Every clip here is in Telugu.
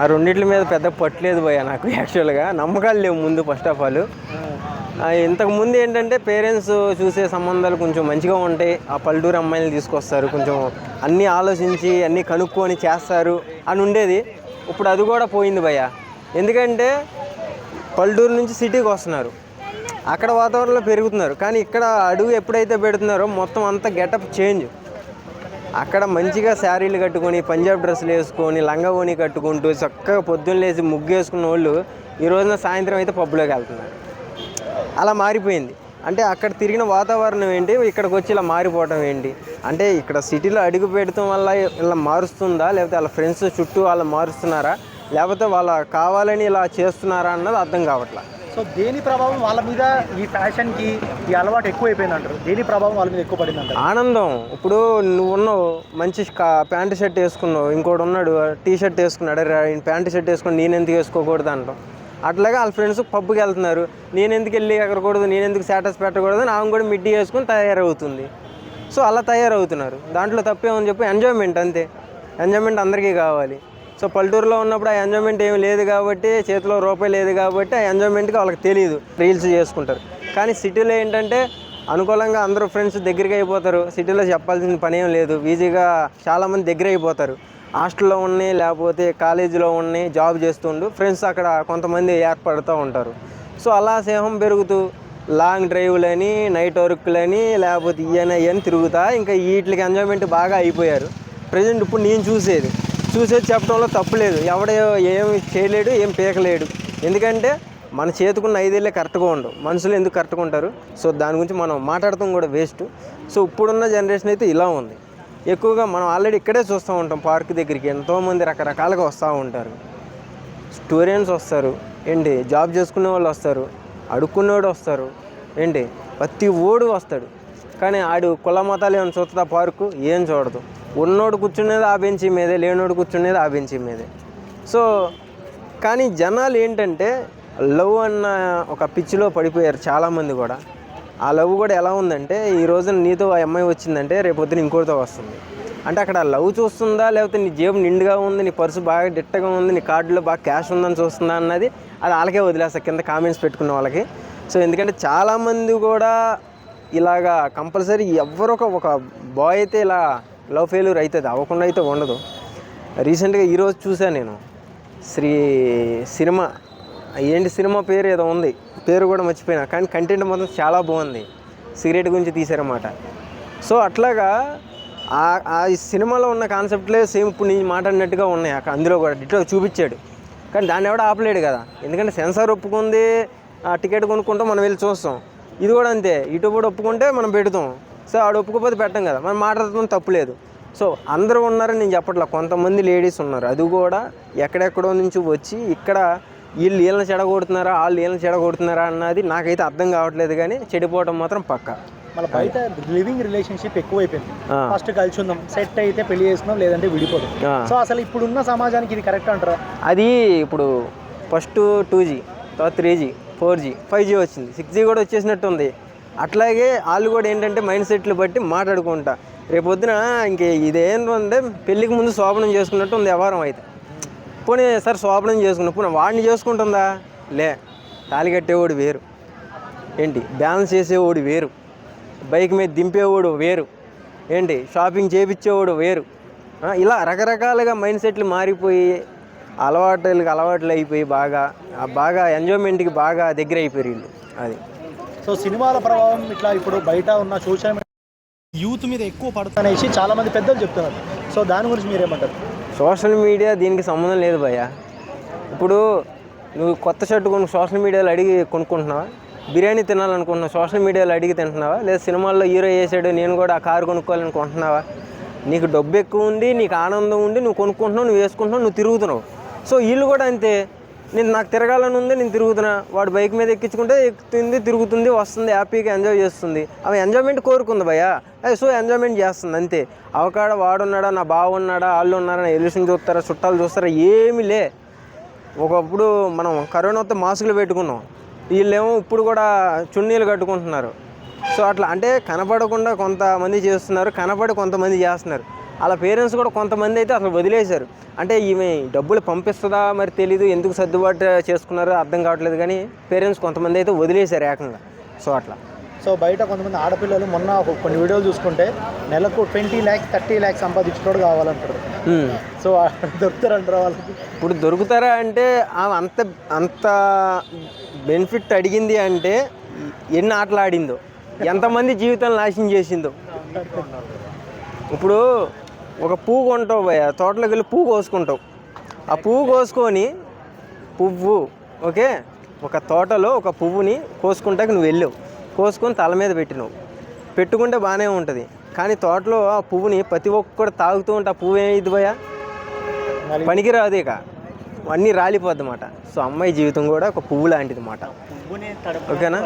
ఆ రెండింటి మీద పెద్ద పట్టలేదు భయ్య నాకు యాక్చువల్గా. నమ్మకాలు లేవు ముందు ఫస్ట్ ఆఫ్ ఆల్ ఇంతకు ముందు ఏంటంటే పేరెంట్స్ చూసే సంబంధాలు కొంచెం మంచిగా ఉంటాయి. ఆ పల్లెటూరు అమ్మాయిని తీసుకొస్తారు. కొంచెం అన్నీ ఆలోచించి అన్నీ కనుక్కొని చేస్తారు అని ఉండేది. ఇప్పుడు అది కూడా పోయింది భయ్యా. ఎందుకంటే పల్లెటూరు నుంచి సిటీకి వస్తున్నారు. అక్కడ వాతావరణంలో పెరుగుతున్నారు. కానీ ఇక్కడ అడుగు ఎప్పుడైతే పెడుతున్నారో మొత్తం అంతా గెటప్ చేంజ్. అక్కడ మంచిగా శారీలు కట్టుకొని పంజాబ్ డ్రెస్సులు వేసుకొని లంగా ఓణి కట్టుకుంటూ చక్కగా పొద్దున్న లేచి ముగ్గు వేసుకున్న వాళ్ళు ఈ రోజున సాయంత్రం అయితే పబ్లోకి వెళ్తున్నారు. అలా మారిపోయింది. అంటే అక్కడ తిరిగిన వాతావరణం ఏంటి? ఇక్కడికి వచ్చి ఇలా మారిపోవటం ఏంటి? అంటే ఇక్కడ సిటీలో అడుగు పెట్టడం వల్ల ఇలా మారుస్తుందా? లేకపోతే వాళ్ళ ఫ్రెండ్స్ చుట్టూ వాళ్ళు మారుస్తున్నారా? లేకపోతే వాళ్ళ కావాలని ఇలా చేస్తున్నారా అన్నది అర్థం కావట్లేదు సో దేని ప్రభావం వాళ్ళ మీద ఈ ఫ్యాషన్కి ఈ అలవాటు ఎక్కువైపోయింది అంటారు దేని ప్రభావం వాళ్ళ మీద ఎక్కువ పడింది అంటారు ఆనందం. ఇప్పుడు నువ్వు ఉన్నావు మంచి ప్యాంటు షర్ట్ వేసుకున్నావు ఇంకోటి ఉన్నాడు టీ షర్ట్ వేసుకున్నాడు ఆయన ప్యాంటు షర్ట్ వేసుకుని నేను ఎందుకు వేసుకోకూడదు అంటాం. అట్లాగే వాళ్ళ ఫ్రెండ్స్ పబ్కి వెళ్తున్నారు నేను ఎందుకు వెళ్ళి ఎక్కకూడదు నేను ఎందుకు స్టేటస్ పెట్టకూడదు అని ఆమె కూడా మిడ్డీ వేసుకుని తయారవుతుంది. సో అలా తయారవుతున్నారు. దాంట్లో తప్పేమని చెప్పి ఎంజాయ్మెంట్ అంతే. ఎంజాయ్మెంట్ అందరికీ కావాలి. సో పల్లెటూరులో ఉన్నప్పుడు ఆ ఎంజాయ్మెంట్ ఏమి లేదు కాబట్టి చేతిలో రూపాయి లేదు కాబట్టి ఆ ఎంజాయ్మెంట్కి వాళ్ళకి తెలియదు రీల్స్ చేసుకుంటారు. కానీ సిటీలో ఏంటంటే అనుకూలంగా అందరూ ఫ్రెండ్స్ దగ్గరికి అయిపోతారు. సిటీలో చెప్పాల్సిన పని ఏం లేదు. ఈజీగా చాలామంది దగ్గర అయిపోతారు. హాస్టల్లో ఉన్నాయి లేకపోతే కాలేజీలో ఉన్నాయి జాబ్ చేస్తుండు ఫ్రెండ్స్ అక్కడ కొంతమంది ఏర్పడుతూ ఉంటారు. సో అలా స్నేహం పెరుగుతూ లాంగ్ డ్రైవ్లని నైట్ వర్క్లని లేకపోతే ఇవన్నీ ఇవన్నీ తిరుగుతా ఇంకా వీటికి ఎంజాయ్మెంట్ బాగా అయిపోయారు. ప్రజెంట్ ఇప్పుడు నేను చూసేది. చూసేది చెప్పడంలో తప్పులేదు ఎవడ ఏం చేయలేడు ఏం పీకలేడు. ఎందుకంటే మన చేతుకున్న ఐదేళ్ళే కరెక్ట్గా ఉండవు. మనుషులు ఎందుకు కరెక్ట్గా ఉంటారు? సో దాని గురించి మనం మాట్లాడటం కూడా వేస్ట్. సో ఇప్పుడున్న జనరేషన్ అయితే ఇలా ఉంది. ఎక్కువగా మనం ఆల్రెడీ ఇక్కడే చూస్తూ ఉంటాం. పార్క్ దగ్గరికి ఎంతోమంది రకరకాలుగా వస్తూ ఉంటారు. స్టూడెంట్స్ వస్తారు. ఏంటి? జాబ్ చేసుకునే వాళ్ళు వస్తారు. అడుక్కునేవాడు వస్తారు. ఏంటి? ప్రతి ఓడు వస్తాడు. కానీ ఆడు కుల మతాలు ఏమైనా చూస్తుందా పార్కు ఏం చూడదు. ఉన్నోడు కూర్చునేది ఆ బెంచి మీదే లేనోడు కూర్చునేది ఆ బెంచి మీదే. సో కానీ జనాలు ఏంటంటే లవ్ అన్న ఒక పిచ్చిలో పడిపోయారు చాలామంది కూడా. ఆ లవ్ కూడా ఎలా ఉందంటే ఈ రోజున నీతో ఆ అమ్మాయి వచ్చిందంటే రేపొద్దున ఇంకోటితో వస్తుంది. అంటే అక్కడ లవ్ చూస్తుందా లేకపోతే నీ జేబు నిండుగా ఉంది నీ పర్సు బాగా డిట్టగా ఉంది నీ కార్డులో బాగా క్యాష్ ఉందని చూస్తుందా అన్నది అది వాళ్ళకే వదిలేస్తా కింద కామెంట్స్ పెట్టుకున్న వాళ్ళకి. సో ఎందుకంటే చాలామంది కూడా ఇలాగా కంపల్సరీ ఎవరొక ఒక బాయ్ అయితే ఇలా లవ్ ఫెయిల్యూర్ అవుతుంది అవ్వకుండా అయితే ఉండదు. రీసెంట్గా ఈరోజు చూశాను నేను. శ్రీ సినిమా ఏంటి సినిమా పేరు ఏదో ఉంది. పేరు కూడా మర్చిపోయినా కానీ కంటెంట్ మాత్రం చాలా బాగుంది. సిగరెట్ గురించి తీశారన్నమాట. సో అట్లాగా ఆ ఆ సినిమాలో ఉన్న కాన్సెప్ట్లే సేమ్ ఇప్పుడు నేను మాట్లాడినట్టుగా ఉన్నాయి. అక్కడ అందులో కూడా డిట్లో చూపించాడు. కానీ దాన్ని ఎవడ ఆపలేడు కదా. ఎందుకంటే సెన్సార్ ఒప్పుకుంది ఆ టికెట్ కొనుక్కుంటాం మనం వెళ్ళి చూస్తాం. ఇది కూడా అంతే. ఇటు కూడా ఒప్పుకుంటే మనం పెడతాం. సో ఆడు ఒప్పుకోకపోతే పెట్టం కదా. మనం మాట్లాడటం తప్పులేదు సో అందరూ ఉన్నారని నేను చెప్పట్లా. కొంతమంది లేడీస్ ఉన్నారు. అది కూడా ఎక్కడెక్కడో నుంచి వచ్చి ఇక్కడ వీళ్ళు వీళ్ళని చెడగొడుతున్నారా వాళ్ళు వీళ్ళని చెడగొడుతున్నారా అన్నది నాకైతే అర్థం కావట్లేదు కానీ చెడిపోవడం మాత్రం పక్క. మళ్ళీ బయట లివింగ్ రిలేషన్షిప్ ఎక్కువైపోయింది. ఫస్ట్ కలిసి ఉందాం సెట్ అయితే పెళ్ళి చేసుకున్నాం లేదంటే విడిపోదాం. సో అసలు ఇప్పుడున్న సమాజానికి ఇది కరెక్ట్ అంటారా? అది ఇప్పుడు ఫస్ట్ టూ జీ తర్వాత three G four G five G వచ్చింది. సిక్స్ జీ కూడా వచ్చేసినట్టు ఉంది అట్లాగే వాళ్ళు కూడా ఏంటంటే మైండ్ సెట్లు బట్టి మాట్లాడుకుంటా. రేపు ఇంక ఇదేంటంటే పెళ్ళికి ముందు శోభనం చేసుకున్నట్టు ఉంది వ్యవహారం అయితే. పోనీ సరే శోభనం చేసుకున్నా పోనీ వాడిని చేసుకుంటుందా? లే తాళి కట్టేవాడు వేరు. ఏంటి? బ్యాలెన్స్ చేసేవాడు వేరు. బైక్ మీద దింపేవాడు వేరు. ఏంటి? షాపింగ్ చేపించేవాడు వేరు. ఇలా రకరకాలుగా మైండ్ సెట్లు మారిపోయి అలవాట్లకి అలవాట్లు అయిపోయి బాగా బాగా ఎంజాయ్మెంట్కి బాగా దగ్గర అయిపోయారు వీళ్ళు. అది. సో సినిమాల ప్రభావం ఇట్లా ఇప్పుడు బయట ఉన్న సోషల్ మీడియా యూత్ మీద ఎక్కువ పడుతుందనేసి చాలా మంది పెద్దలు చెప్తున్నారు. సో దాని గురించి మీరేమంటారు? సోషల్ మీడియా దీనికి సంబంధం లేదు భయ్య. ఇప్పుడు నువ్వు కొత్త షర్ట్ కొను సోషల్ మీడియాలో అడిగి కొనుక్కుంటున్నావా? బిర్యానీ తినాలనుకుంటున్నావు? సోషల్ మీడియాలో అడిగి తింటున్నావా? లేదా సినిమాల్లో హీరో వేసాడు నేను కూడా ఆ కారు కొనుక్కోవాలనుకుంటున్నావా? నీకు డబ్బు ఎక్కువ ఉంది నీకు ఆనందం ఉండి నువ్వు కొనుక్కుంటున్నావు నువ్వు వేసుకుంటున్నావు నువ్వు తిరుగుతున్నావు. సో వీళ్ళు కూడా అంతే. నేను నాకు తిరగాలని ఉంది నేను తిరుగుతున్నా. వాడు బైక్ మీద ఎక్కించుకుంటే ఎక్కుతుంది తిరుగుతుంది వస్తుంది హ్యాపీగా ఎంజాయ్ చేస్తుంది. అవి ఎంజాయ్మెంట్ కోరుకుంది భయ్యా. అది సో ఎంజాయ్మెంట్ చేస్తుంది అంతే. అవకాడ వాడున్నాడా నా బావ ఉన్నాడా వాళ్ళు ఉన్నారా నా ఎల్యూషన్ చూస్తారా చుట్టాలు చూస్తారా ఏమీ లే. ఒకప్పుడు మనం కరోనా వస్తే మాస్కులు పెట్టుకున్నాం. వీళ్ళేమో ఇప్పుడు కూడా చున్నీలు కట్టుకుంటున్నారు. సో అట్లా అంటే కనపడకుండా కొంతమంది చేస్తున్నారు కనపడి కొంతమంది చేస్తున్నారు. వాళ్ళ పేరెంట్స్ కూడా కొంతమంది అయితే అసలు వదిలేశారు. అంటే ఈమె డబ్బులు పంపిస్తుందా మరి తెలీదు ఎందుకు సర్దుబాటు చేసుకున్నారో అర్థం కావట్లేదు కానీ పేరెంట్స్ కొంతమంది అయితే వదిలేశారు ఏకంగా. సో అట్లా. సో బయట కొంతమంది ఆడపిల్లలు మొన్న కొన్ని వీడియోలు చూసుకుంటే నెలకు ట్వంటీ ల్యాక్స్ థర్టీ ల్యాక్స్ సంపాదించుకోవడం కావాలంటారు. సో దొరుకుతారంటారా వాళ్ళకి? ఇప్పుడు దొరుకుతారా అంటే అంత అంత బెనిఫిట్ అడిగింది అంటే ఎన్ని ఆటలు ఆడిందో ఎంతమంది జీవితాలు నాశనం చేసిందో. ఇప్పుడు ఒక పువ్వు కొంటావు భయ తోటలోకి వెళ్ళి పువ్వు కోసుకుంటావు. ఆ పువ్వు కోసుకొని పువ్వు ఓకే? ఒక తోటలో ఒక పువ్వుని కోసుకుంటాక నువ్వు వెళ్ళావు. కోసుకొని తల మీద పెట్టినావు. పెట్టుకుంటే బాగానే ఉంటుంది. కానీ తోటలో ఆ పువ్వుని ప్రతి ఒక్కడు తాగుతూ ఉంటే ఆ పువ్వు ఏమైంది భయ పనికిరాదు ఇక. అన్నీ రాలిపోద్ది అన్నమాట. సో అమ్మాయి జీవితం కూడా ఒక పువ్వు లాంటిది అన్నమాట. ఓకేనా?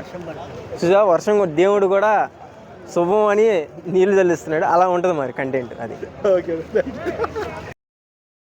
చూసా వర్షం దేవుడు కూడా శుభం అని నీళ్ళు చల్లిస్తున్నాడు. అలా ఉంటుంది మరి కంటెంట్ అది. ఓకే